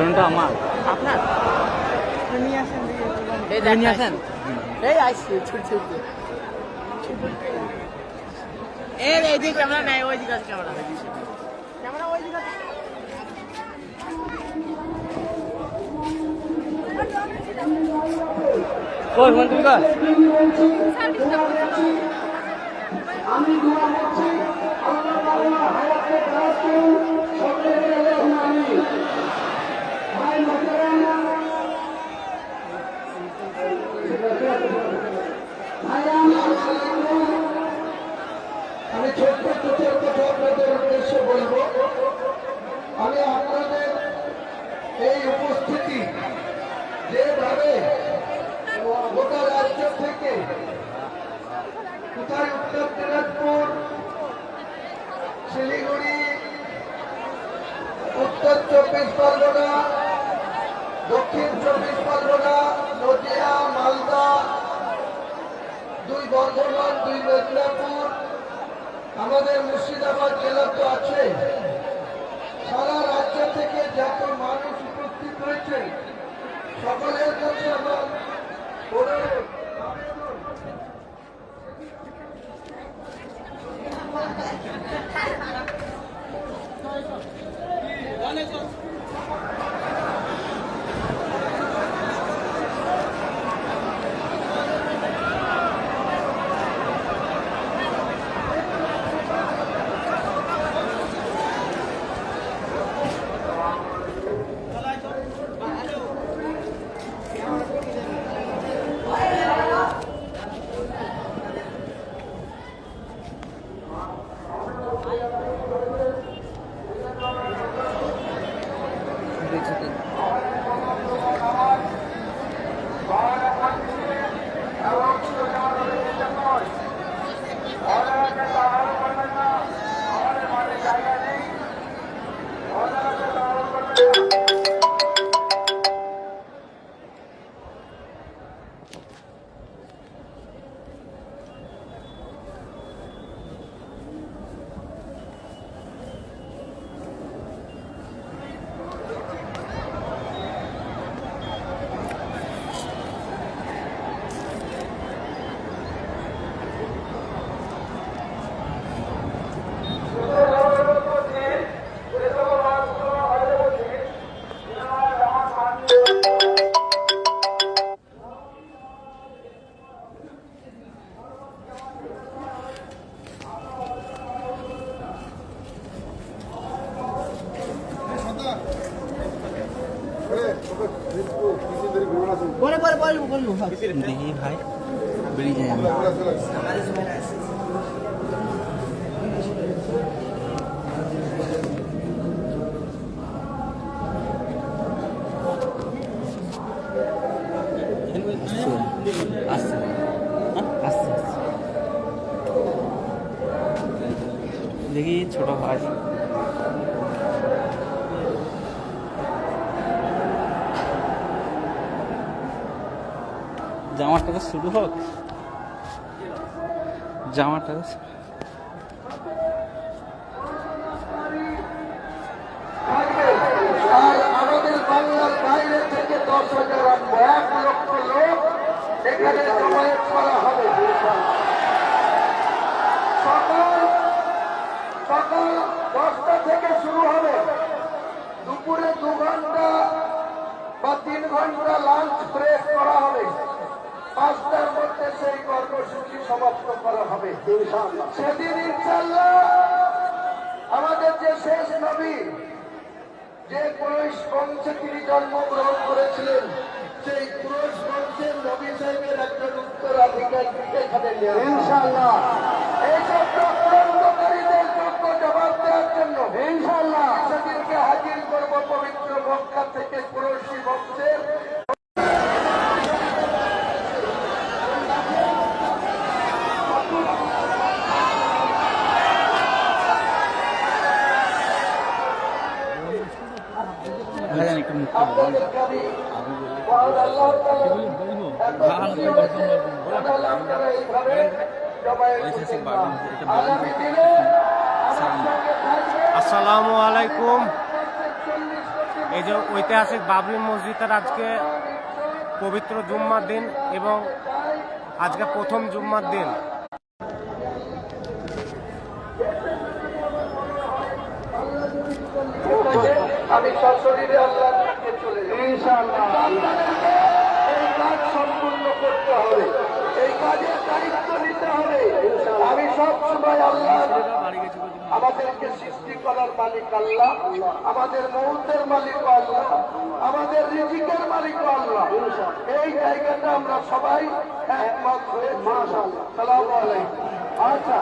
ড্রোনটা আমার। আপনার? নিয়ে আসেন। এই নিয়ে আসেন? এই আইসি ছুট ছুট এই এই ক্যামেরা নাই ওই দিকে ক্যামেরা। ক্যামেরা ওই দিকে কই ফোন তুমি কর আমি দোয়া করছি আল্লাহ হায়াতে আমি ছোট্ট ছোটের কথা আপনাদের উদ্দেশ্যে এই উপস্থিতি, যেভাবে গোটা রাজ্য থেকে উত্তর দিনাজপুর শিলিগুড়ি, উত্তর চব্বিশ পরগনা দক্ষিণ চব্বিশ পরগনা, নদিয়া, মালদা, দুই বর্ধমান, দুই মেদিনীপুর, আমাদের মুর্শিদাবাদ জেলা তো আছে। সারা রাজ্য থেকে যত মানুষ উপস্থিত হয়েছে, সকলের কাছে আমার অনুরোধ। Oh. পরে পরে বলব বলব দেখি ভাই বেরিয়ে যাই আমি আসছে? আসছে আসছে। দেখি, ছোট ভাই। জামাটা তো শুরু হোক। জামাটা শুরু- থাকবে আর আমাদের বাংলার বাইরে থেকে দশ হাজার আনব এক লক্ষ লোক এখানে জমায়েত করা হবে সকাল সকাল দশটা থেকে শুরু হবে দুপুরে দু ঘণ্টা বা তিন ঘণ্টা লাঞ্চ ব্রেক করা হবে পাঁচটার মধ্যে সেই কর্মসূচি সমাপ্ত করা হবে সেদিন ইনশাল্লাহ আমাদের যে শেষ নবী যে পুরুষ বংশে তিনি জন্মগ্রহণ করেছিলেন সেই পুরুষ বংশের নবী সাহেবের একজন উত্তরাধিকারীকে এখানে ইনশাল্লাহ এইসব চক্রান্তকারীদের আসসালামু আলাইকুম। এই যে ঐতিহাসিক বাবরি মসজিদের আজকে পবিত্র জুম্মার দিন এবং আজকে প্রথম জুম্মার দিন। আমি সশরীরে এই কাজ সম্পূর্ণ করতে হবে এই কাজের দায়িত্ব নিতে হবে আমি সব সময় আল্লাহ আমাদেরকে সৃষ্টি করার মালিক আল্লাহ আমাদের মৌতের মালিক আল্লাহ আমাদের রিজিকের মালিক আল্লাহ এই জায়গাটা আমরা সবাই একমত হয়ে সালাম আচ্ছা